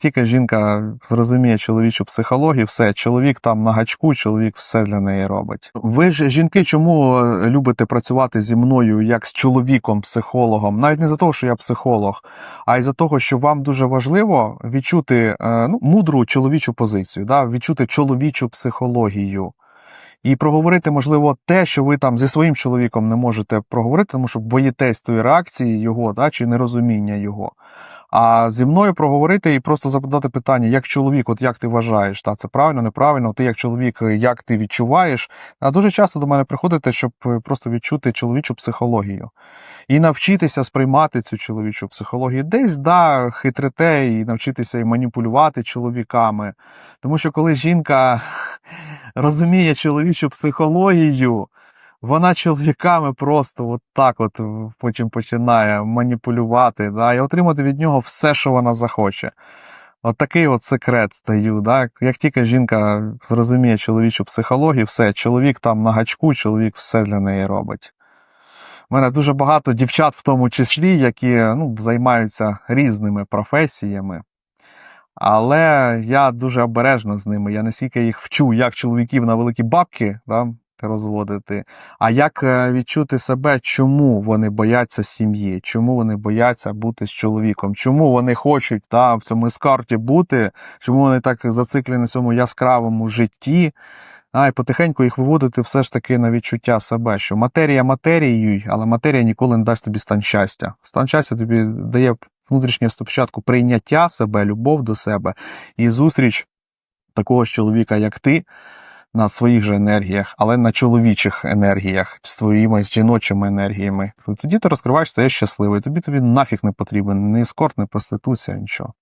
тільки жінка зрозуміє чоловічу психологію, все, чоловік там на гачку, чоловік все для неї робить. Ви ж жінки, чому е, любите працювати зі мною як з чоловіком, психологом? Навіть не за того, що я психолог, а й за того, що вам дуже важливо відчути е, ну, мудру чоловічу позицію, да? відчути чоловічу психологію. І проговорити, можливо, те, що ви там зі своїм чоловіком не можете проговорити, тому що боїтесь тої реакції його, да, чи нерозуміння його. А зі мною проговорити і просто запитати питання, як чоловік, от як ти вважаєш, та це правильно, неправильно, ти як чоловік, як ти відчуваєш. А дуже часто до мене приходите, щоб е, просто відчути чоловічу психологію і навчитися сприймати цю чоловічу психологію. Десь да, хитрите і навчитися і маніпулювати чоловіками. Тому що коли жінка розуміє чоловічу психологію, вона чоловіками просто от так от потім починає маніпулювати да, і отримати від нього все, що вона захоче. От такий от секрет даю. Да? Як тільки жінка зрозуміє чоловічу психологію, все, чоловік там на гачку, чоловік все для неї робить. У мене дуже багато дівчат, в тому числі, які ну, займаються різними професіями. Але я дуже обережно з ними. Я не стільки їх вчу, як чоловіків на великі бабки да, розводити, а як е, відчути себе, чому вони бояться сім'ї, чому вони бояться бути з чоловіком, чому вони хочуть да, в цьому ескарті бути, чому вони так зациклені на цьому яскравому житті. А, і потихеньку їх виводити все ж таки на відчуття себе, що матерія матерією, але матерія ніколи не дасть тобі стан щастя. Стан щастя тобі дає внутрішнє спочатку прийняття себе, любов до себе і зустріч такого ж чоловіка, як ти, на своїх же енергіях, але на чоловічих енергіях, своїми жіночими енергіями. Тоді ти розкриваєш себе щасливий, тобі тобі нафіг не потрібен, ні ескорт, ні проституція, нічого.